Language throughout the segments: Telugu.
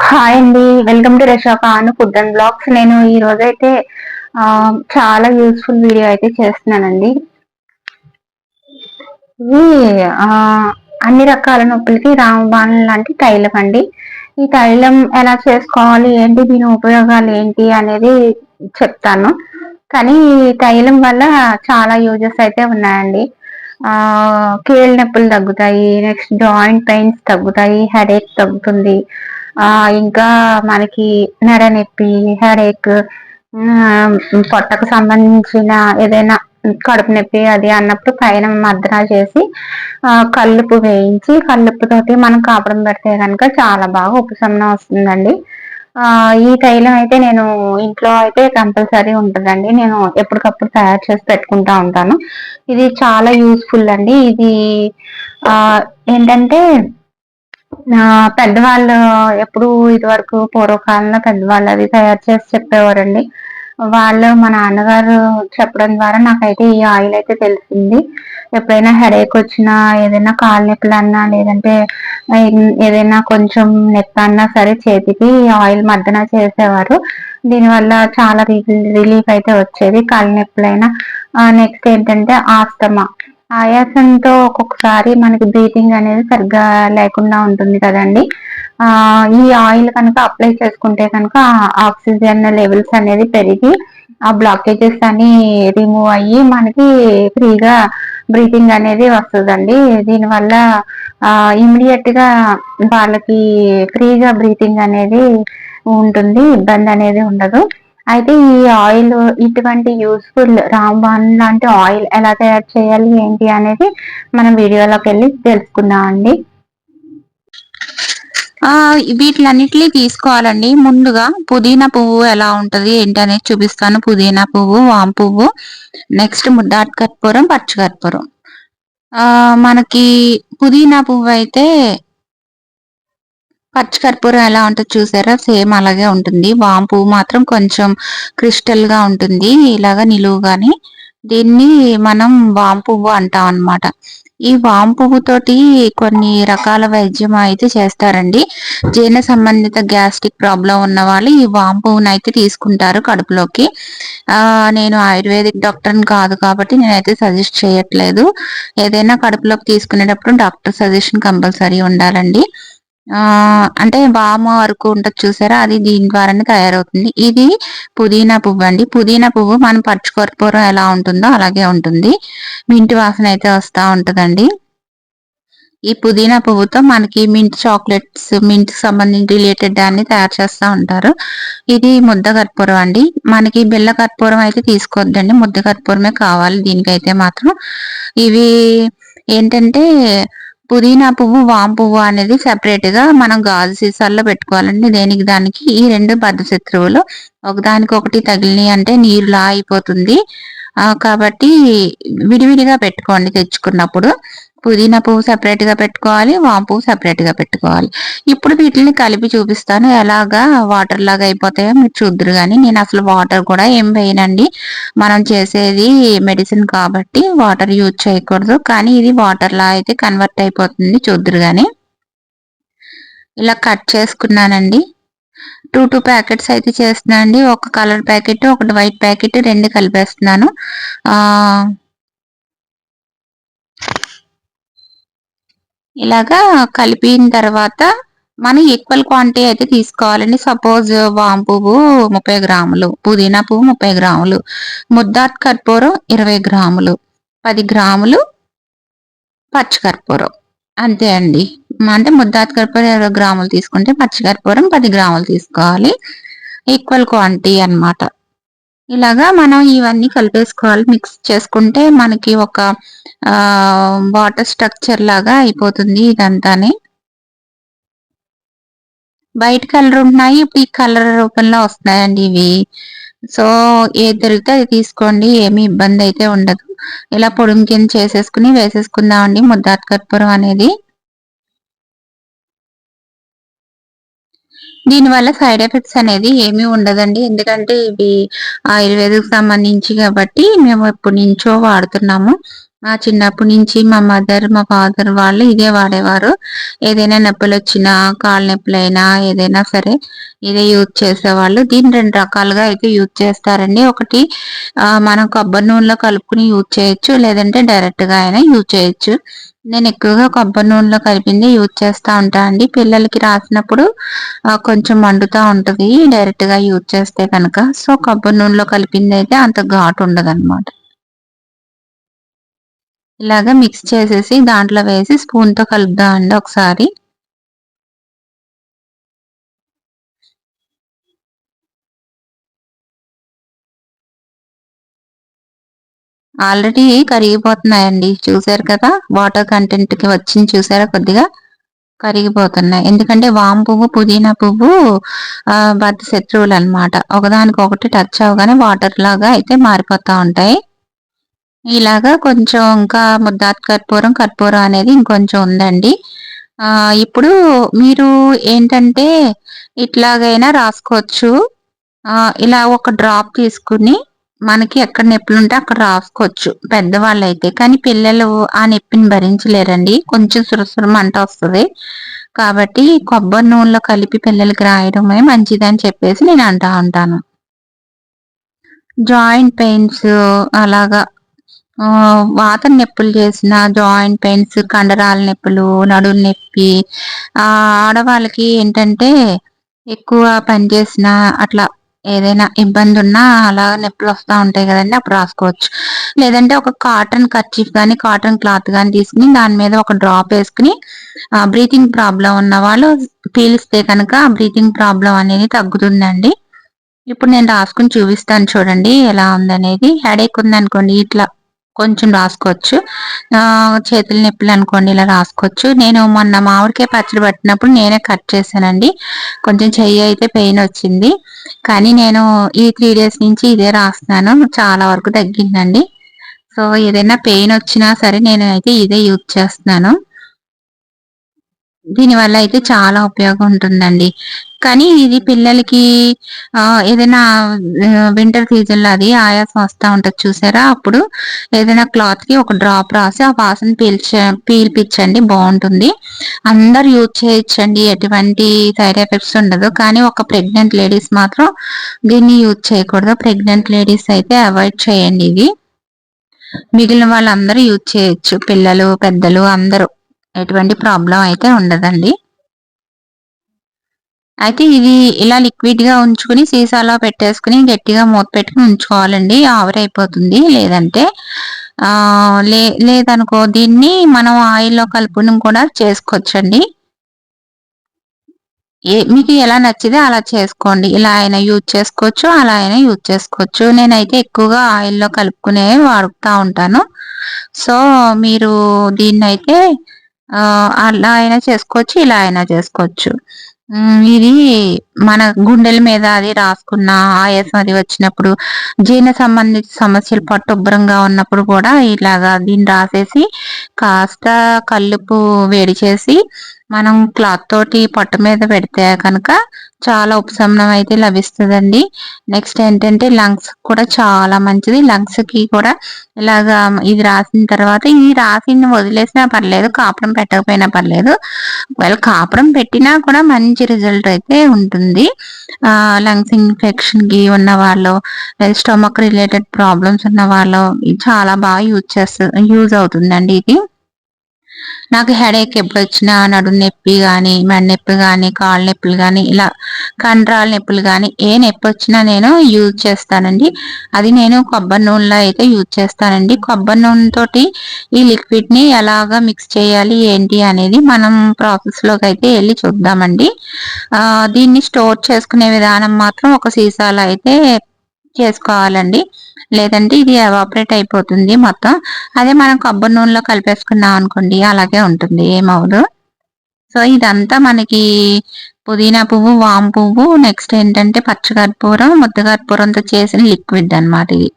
హాయ్ అండి. వెల్కమ్ టు రషాక అను ఫుడ్ అండ్ బ్లాగ్స్. నేను ఈ రోజు అయితే చాలా యూస్ఫుల్ వీడియో అయితే చేస్తున్నానండి. ఇది అన్ని రకాల నొప్పులకి రామబాణం లాంటి తైలం అండి. ఈ తైలం ఎలా చేసుకోవాలి? ఏంటి? దీని ఉపయోగాలు ఏంటి? అనేది చెప్తాను. కానీ తైలం వల్ల చాలా యూజెస్ అయితే ఉన్నాయండి. కీళ్ళ నొప్పులు తగ్గుతాయి. నెక్స్ట్ జాయింట్ పెయిన్స్ తగ్గుతాయి. హెడేక్ తగ్గుతుంది. ఆ ఇంకా మనకి నడ నొప్పి హెడేక్ పొట్టకు సంబంధించిన ఏదైనా కడుపు నొప్పి అది అన్నప్పుడు పైన మద్రా చేసి ఆ కల్లుపు వేయించి కల్లుపుతోటి మనం కాపడం పెడితే కనుక చాలా బాగా ఉపశమనం వస్తుందండి. ఈ తైలం అయితే నేను ఇంట్లో అయితే కంపల్సరీ ఉంటుందండి. నేను ఎప్పటికప్పుడు తయారు చేసి పెట్టుకుంటా ఉంటాను. ఇది చాలా యూస్ఫుల్ అండి. ఇది ఏంటంటే పెద్దవాళ్ళు ఎప్పుడు ఇది వరకు పూర్వకాలంలో పెద్దవాళ్ళు అది తయారు చేసి చెప్పేవారండి. వాళ్ళు మా నాన్నగారు చెప్పడం ద్వారా నాకైతే ఈ ఆయిల్ అయితే తెలిసింది. ఎప్పుడైనా హెడేక్ వచ్చినా ఏదైనా కాలు నొప్పులన్నా లేదంటే ఏదైనా కొంచెం నొప్పి సరే చేతికి ఆయిల్ మద్దన చేసేవారు. దీనివల్ల చాలా రిలీఫ్ అయితే వచ్చేది. కాళ్ళ నొప్పులైనా. నెక్స్ట్ ఏంటంటే ఆస్తమా. ఆయాసంతో ఒక్కొక్కసారి మనకి బ్రీతింగ్ అనేది సరిగ్గా లేకుండా ఉంటుంది కదండి. ఆ ఈ ఆయిల్ కనుక అప్లై చేసుకుంటే కనుక ఆక్సిజన్ లెవెల్స్ అనేది పెరిగి ఆ బ్లాకేజెస్ అని రిమూవ్ అయ్యి మనకి ఫ్రీగా బ్రీతింగ్ అనేది వస్తుందండి. దీనివల్ల ఇమీడియట్గా వాళ్ళకి ఫ్రీగా బ్రీతింగ్ అనేది ఉంటుంది. ఇబ్బంది అనేది ఉండదు. అయితే ఈ ఆయిల్ ఇటువంటి యూస్ఫుల్ రాంబాన్ లాంటి ఆయిల్ ఎలా తయారు చేయాలి ఏంటి అనేది మనం వీడియోలోకి వెళ్ళి తెలుసుకుందాం అండి. వీటిలన్నిటిని తీసుకోవాలండి. ముందుగా పుదీనా పువ్వు ఎలా ఉంటుంది ఏంటి అనేది చూపిస్తాను. పుదీనా పువ్వు వామ్ పువ్వు నెక్స్ట్ ముద్దాట్ కర్పూరం పచ్చి కర్పూరం మనకి పుదీనా పువ్వు అయితే పచ్చి కర్పూరం ఎలా ఉంటుంది చూసారా? సేమ్ అలాగే ఉంటుంది. వాం పువ్వు మాత్రం కొంచెం క్రిస్టల్గా ఉంటుంది. ఇలాగా నిలువుగాని దీన్ని మనం వాం పువ్వు అంటాం అనమాట ఈ వాం పువ్వుతోటి కొన్ని రకాల వైద్యం అయితే చేస్తారండి. జీర్ణ సంబంధిత గ్యాస్ట్రిక్ ప్రాబ్లం ఉన్న వాళ్ళు ఈ వాం పువ్వును అయితే తీసుకుంటారు కడుపులోకి. ఆ నేను ఆయుర్వేదిక్ డాక్టర్ని కాదు కాబట్టి నేనైతే సజెస్ట్ చేయట్లేదు. ఏదైనా కడుపులోకి తీసుకునేటప్పుడు డాక్టర్ సజెషన్ కంపల్సరీ ఉండాలండి. ఆ అంటే వామ వరకు ఉంటుంది చూసారా? అది దీని ద్వారానే తయారవుతుంది. ఇది పుదీనా పువ్వు అండి. పుదీనా పువ్వు మనం పచ్చుకొరపూరం ఎలా ఉంటుందో అలాగే ఉంటుంది. మింటి వాసన అయితే వస్తూ ఉంటదండి. ఈ పుదీనా పువ్వుతో మనకి మింట్ చాక్లెట్స్ మింట్ సంబంధించి రిలేటెడ్ అన్ని తయారు చేస్తూ ఉంటారు. ఇది ముద్ద కర్పూరం అండి. మనకి బిల్ల కర్పూరం అయితే తీసుకోవద్దండి. ముద్ద కర్పూరమే కావాలి దీనికైతే మాత్రం. ఇవి ఏంటంటే పుదీనా పువ్వు వాం పువ్వు అనేది సెపరేట్గా మనం గాజు సీసాల్లో పెట్టుకోవాలండి. దేనికి దానికి ఈ రెండు బద్ద శత్రువులు. ఒకదానికి ఒకటి తగిలినాయి అంటే నీరులా అయిపోతుంది. కాబట్టి విడివిడిగా పెట్టుకోండి తెచ్చుకున్నప్పుడు. పుదీనా పువ్వు సెపరేట్గా పెట్టుకోవాలి వాం పువ్వు సెపరేట్గా పెట్టుకోవాలి. ఇప్పుడు వీటిని కలిపి చూపిస్తాను. ఎలాగా వాటర్ లాగా అయిపోతాయో మీరు చూద్దరు కానీ నేను అసలు వాటర్ కూడా ఏం వేయనండి. మనం చేసేది మెడిసిన్ కాబట్టి వాటర్ యూజ్ చేయకూడదు. కానీ ఇది వాటర్ లా అయితే కన్వర్ట్ అయిపోతుంది చూద్దరు కానీ ఇలా కట్ చేసుకున్నానండి. టూ టూ ప్యాకెట్స్ అయితే చేస్తున్నానండి. ఒక కలర్ ప్యాకెట్ ఒకటి వైట్ ప్యాకెట్ రెండు కలిపేస్తున్నాను. ఇలాగా కలిపిన తర్వాత మనం ఈక్వల్ క్వాంటిటీ అయితే తీసుకోవాలండి. సపోజ్ వాం పువ్వు ముప్పై గ్రాములు పుదీనా పువ్వు ముప్పై గ్రాములు ముద్దాత్ కర్పూరం ఇరవై గ్రాములు పది గ్రాములు పచ్చికర్పూరం అంతే అండి. అంటే ముద్దాత్ కర్పూరం ఇరవై గ్రాములు తీసుకుంటే పచ్చికర్పూరం పది గ్రాములు తీసుకోవాలి. ఈక్వల్ క్వాంటిటీ అనమాట ఇలాగా మనం ఇవన్నీ కలిపేసుకోవాలి. మిక్స్ చేసుకుంటే మనకి ఒక వాటర్ స్ట్రక్చర్ లాగా అయిపోతుంది ఇదంతాని. వైట్ కలర్ ఉన్నాయి. ఇప్పుడు ఈ కలర్ రూపంలో వస్తున్నాయండి ఇవి. సో ఏది దొరికితే అది తీసుకోండి. ఏమి ఇబ్బంది అయితే ఉండదు. ఇలా పొడుము కింద చేసేసుకుని వేసేసుకుందామండి. ముద్దాత్ కర్పూరం అనేది. దీనివల్ల సైడ్ ఎఫెక్ట్స్ అనేది ఏమీ ఉండదండి. ఎందుకంటే ఇవి ఆయుర్వేదకు సంబంధించి కాబట్టి మేము ఎప్పటి నుంచో వాడుతున్నాము. మా చిన్నప్పటి నుంచి మా మదర్ మా ఫాదర్ వాళ్ళు ఇదే వాడేవారు. ఏదైనా నొప్పులు వచ్చినా కాళ్ళ నొప్పులైనా ఏదైనా సరే ఇదే యూజ్ చేసేవాళ్ళు. దీన్ని రెండు రకాలుగా అయితే యూజ్ చేస్తారండి. ఒకటి మనం కొబ్బరి నూనెలో కలుపుకుని యూజ్ చేయొచ్చు లేదంటే డైరెక్ట్గా అయినా యూజ్ చేయొచ్చు. నేను ఎక్కువగా కొబ్బరి నూనెలో కలిపింది యూజ్ చేస్తూ ఉంటా అండి. పిల్లలకి రాసినప్పుడు కొంచెం మండుతూ ఉంటుంది డైరెక్ట్గా యూజ్ చేస్తే కనుక. సో కొబ్బరి నూనెలో కలిపింది అయితే అంత ఘాటు ఉండదు అనమాట ఇలాగా మిక్స్ చేసేసి దాంట్లో వేసి స్పూన్తో కలుపుదామండి ఒకసారి. ఆల్రెడీ కరిగిపోతున్నాయండి చూసారు కదా? వాటర్ కంటెంట్కి వచ్చింది చూసారా కొద్దిగా? కరిగిపోతున్నాయి. ఎందుకంటే వామ్ పువ్వు పుదీనా పువ్వు బద్ద శత్రువులు అనమాట ఒకదానికి ఒకటి టచ్ అవగానే వాటర్ లాగా అయితే మారిపోతూ ఉంటాయి. ఇలాగా కొంచెం ఇంకా ముద్దాత్ కర్పూరం కర్పూరం అనేది ఇంకొంచెం ఉందండి. ఇప్పుడు మీరు ఏంటంటే ఇట్లాగైనా రాసుకోవచ్చు. ఇలా ఒక డ్రాప్ తీసుకుని మనకి ఎక్కడ నొప్పులు ఉంటే అక్కడ రాసుకోవచ్చు పెద్దవాళ్ళు అయితే కానీ పిల్లలు ఆ నొప్పిని భరించలేరండి. కొంచెం సురసురం అంట వస్తుంది. కాబట్టి కొబ్బరి నూనెలో కలిపి పిల్లలకి రాయడమే మంచిదని చెప్పేసి నేను అంటా ఉంటాను. జాయింట్ పెయిన్స్ అలాగా వాత నొప్పులు చేసిన జాయింట్ పెయిన్స్ కండరాల నొప్పులు నడుము నొప్పి ఆడవాళ్ళకి ఏంటంటే ఎక్కువ పని చేసిన అట్లా ఏదైనా ఇబ్బంది ఉన్నా అలా నొప్పులు వస్తూ ఉంటాయి కదండి అప్పుడు రాసుకోవచ్చు. లేదంటే ఒక కాటన్ కర్చీఫ్ కానీ కాటన్ క్లాత్ కానీ తీసుకుని దాని మీద ఒక డ్రాప్ వేసుకుని బ్రీతింగ్ ప్రాబ్లం ఉన్న వాళ్ళు పీలిస్తే కనుక బ్రీతింగ్ ప్రాబ్లం అనేది తగ్గుతుందండి. ఇప్పుడు నేను రాసుకుని చూపిస్తాను చూడండి ఎలా ఉందనేది. హెడేక్ ఉందనుకోండి ఇట్లా కొంచెం రాసుకోవచ్చు. చేతుల నొప్పులు అనుకోండి ఇలా రాసుకోవచ్చు. నేను మొన్న మామిడికాయ పచ్చడి పట్టినప్పుడు నేనే కట్ చేశానండి. కొంచెం చెయ్యి అయితే పెయిన్ వచ్చింది. కానీ నేను ఈ త్రీ డేస్ నుంచి ఇదే రాస్తున్నాను. చాలా వరకు తగ్గిందండి. సో ఏదైనా పెయిన్ వచ్చినా సరే నేను అయితే ఇదే యూజ్ చేస్తున్నాను. దీనివల్ల అయితే చాలా ఉపయోగం ఉంటుందండి. కానీ ఇది పిల్లలకి ఏదైనా వింటర్ సీజన్లో అది ఆయాసం వస్తూ ఉంటుంది చూసారా? అప్పుడు ఏదైనా క్లాత్కి ఒక డ్రాప్ రాసి ఆ వాసన పీల్చ పీల్పించండి బాగుంటుంది. అందరు యూజ్ చేయొచ్చండి ఎటువంటి సైడ్ ఎఫెక్ట్స్ ఉండదు. కానీ ఒక ప్రెగ్నెంట్ లేడీస్ మాత్రం దీన్ని యూజ్ చేయకూడదు. ప్రెగ్నెంట్ లేడీస్ అయితే అవాయిడ్ చేయండి ఇది. మిగిలిన వాళ్ళందరూ యూజ్ చేయొచ్చు. పిల్లలు పెద్దలు అందరూ. ఎటువంటి ప్రాబ్లం అయితే ఉండదండి. అయితే ఇది ఇలా లిక్విడ్గా ఉంచుకుని సీసాలో పెట్టేసుకుని గట్టిగా మూత పెట్టుకుని ఉంచుకోవాలండి. ఆవిరైపోతుంది. లేదంటే లే లేదనుకో దీన్ని మనం ఆయిల్లో కలుపుని కూడా చేసుకోవచ్చండి. ఏ మీకు ఎలా నచ్చితే అలా చేసుకోండి. ఇలా అయినా యూజ్ చేసుకోవచ్చు అలా అయినా యూజ్ చేసుకోవచ్చు. నేనైతే ఎక్కువగా ఆయిల్లో కలుపుకునే వాడుతూ ఉంటాను. సో మీరు దీన్నైతే అలా అయినా చేసుకోవచ్చు ఇలా అయినా చేసుకోవచ్చు. ఇది మన గుండెల మీద అది రాసుకున్న ఆయాసం అది వచ్చినప్పుడు జీర్ణ సంబంధిత సమస్యలు పట్టుభ్రంగా ఉన్నప్పుడు కూడా ఇలాగా దీన్ని రాసేసి కాస్త కల్లుపు వేడి చేసి మనం క్లాత్ తోటి పొట్ట మీద పెడితే కనుక చాలా ఉపశమనం అయితే లభిస్తుందండి. నెక్స్ట్ ఏంటంటే లంగ్స్ కూడా చాలా మంచిది. లంగ్స్కి కూడా ఇలాగా ఇది రాసిన తర్వాత ఇది రాసిన వదిలేసినా పర్లేదు కాపురం పెట్టకపోయినా పర్లేదు. ఒకవేళ కాపురం పెట్టినా కూడా మంచి రిజల్ట్ అయితే ఉంటుంది. లంగ్స్ ఇన్ఫెక్షన్కి ఉన్న వాళ్ళు స్టమక్ రిలేటెడ్ ప్రాబ్లమ్స్ ఉన్న వాళ్ళు చాలా బాగా యూజ్ చేస్తు యూజ్ అవుతుందండి ఇది. నాకు హెడేక్ ఎప్పుడు వచ్చినా నడుము నొప్పి కానీ మెడ నొప్పి కానీ కాళ్ళ నొప్పులు కానీ ఇలా కండరాల నొప్పులు కానీ ఏ నొప్పి వచ్చినా నేను యూజ్ చేస్తానండి. అది నేను కొబ్బరి నూనెలో అయితే యూజ్ చేస్తానండి. కొబ్బరి నూనెతోటి ఈ లిక్విడ్ని ఎలాగా మిక్స్ చేయాలి ఏంటి అనేది మనం ప్రాసెస్లోకి అయితే వెళ్ళి చూద్దామండి. దీన్ని స్టోర్ చేసుకునే విధానం మాత్రం ఒక సీసాలో అయితే చేసుకోవాలండి. లేదంటే ఇది ఎవాపరేట్ అయిపోతుంది మొత్తం. అదే మనం కొబ్బరి నూనెలో కలిపేసుకున్నాం అనుకోండి అలాగే ఉంటుంది. ఏమవదు సో ఇదంతా మనకి పుదీనా పువ్వు వామ్ పువ్వు నెక్స్ట్ ఏంటంటే పచ్చకర్పూరం ముద్దకర్పూరంతో చేసిన లిక్విడ్ అనమాట ఇది.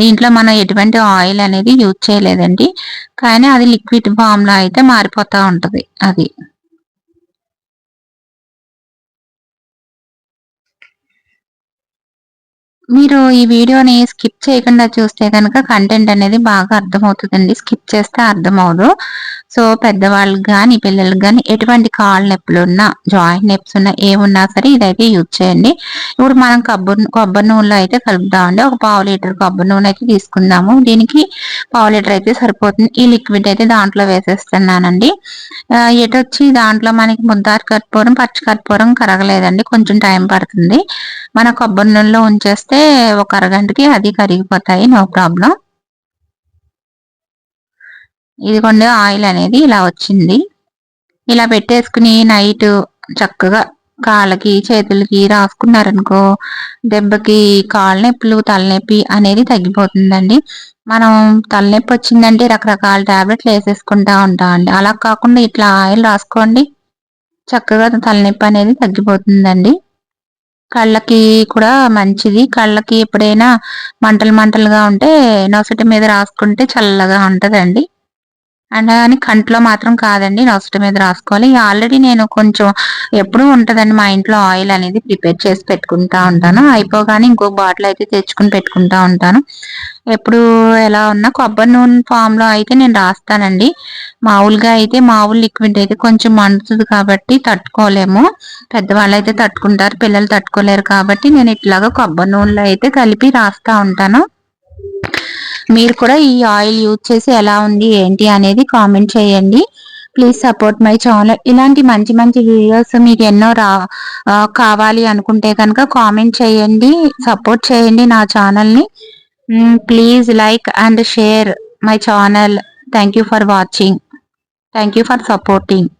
దీంట్లో మనం ఎటువంటి ఆయిల్ అనేది యూజ్ చేయలేదండి. కానీ అది లిక్విడ్ ఫామ్లో అయితే మారిపోతూ ఉంటుంది అది. మీరు ఈ వీడియోని స్కిప్ చేయకుండా చూస్తే కనుక కంటెంట్ అనేది బాగా అర్థమవుతుందండి. స్కిప్ చేస్తే అర్థమవుదు. సో పెద్దవాళ్ళకి కానీ పిల్లలకి కానీ ఎటువంటి కాళ్ళ నొప్పులు ఉన్నా జాయింట్ నొప్స్ ఉన్నా ఏమున్నా సరే ఇదైతే యూజ్ చేయండి. ఇప్పుడు మనం కొబ్బరి కొబ్బరి నూనెలో అయితే కలుపుదామండి ఒక పావు లీటర్ కొబ్బరి నూనె అయితే తీసుకుందాము. దీనికి పావు లీటర్ అయితే సరిపోతుంది. ఈ లిక్విడ్ అయితే దాంట్లో వేసేస్తున్నానండి. ఎటు వచ్చి దాంట్లో మనకి ముద్దారు కర్పూరం పచ్చి కర్పూరం కరగలేదండి. కొంచెం టైం పడుతుంది. మన కొబ్బరి నూనెలో ఉంచేస్తే ఒక అరగంటకి అది కరిగిపోతాయి నో ప్రాబ్లం. ఇదిగోండి ఆయిల్ అనేది ఇలా వచ్చింది. ఇలా పెట్టేసుకుని నైట్ చక్కగా కాళ్ళకి చేతులకి రాసుకున్నారనుకో దెబ్బకి కాళ్ళ నొప్పులు తలనొప్పి అనేది తగ్గిపోతుందండి. మనం తలనొప్పి వచ్చిందంటే రకరకాల టాబ్లెట్లు వేసేసుకుంటా ఉంటామండి అలా కాకుండా ఇట్లా ఆయిల్ రాసుకోండి. చక్కగా తలనొప్పి అనేది తగ్గిపోతుందండి. కళ్ళకి కూడా మంచిది. కళ్ళకి ఎప్పుడైనా మంటలు మంటలుగా ఉంటే నొసటి మీద రాసుకుంటే చల్లగా ఉంటదండి. అండ్ కానీ కంట్లో మాత్రం కాదండి నష్టం మీద రాసుకోవాలి. ఆల్రెడీ నేను కొంచెం ఎప్పుడూ ఉంటదండి మా ఇంట్లో ఆయిల్ అనేది ప్రిపేర్ చేసి పెట్టుకుంటా ఉంటాను. అయిపోగానే ఇంకో బాటిల్ అయితే తెచ్చుకుని పెట్టుకుంటా ఉంటాను. ఎప్పుడు ఎలా ఉన్నా కొబ్బరి నూనె ఫామ్లో అయితే నేను రాస్తానండి. మామూలుగా అయితే మామూలు లిక్విడ్ అయితే కొంచెం మండుతుంది కాబట్టి తట్టుకోలేము. పెద్దవాళ్ళు అయితే తట్టుకుంటారు పిల్లలు తట్టుకోలేరు కాబట్టి నేను ఇట్లాగా కొబ్బరి నూనెలో అయితే కలిపి రాస్తా ఉంటాను. మీరు కూడా ఈ ఆయిల్ యూజ్ చేసి ఎలా ఉంది ఏంటి అనేది కామెంట్ చేయండి. Please support my channel. ఇలాంటి మంచి మంచి వీడియోస్ మీకు ఎన్నో రా కావాలి అనుకుంటే కనుక కామెంట్ చేయండి సపోర్ట్ చేయండి నా ఛానల్ని. Please like and share my channel. Thank you for watching. Thank you for supporting.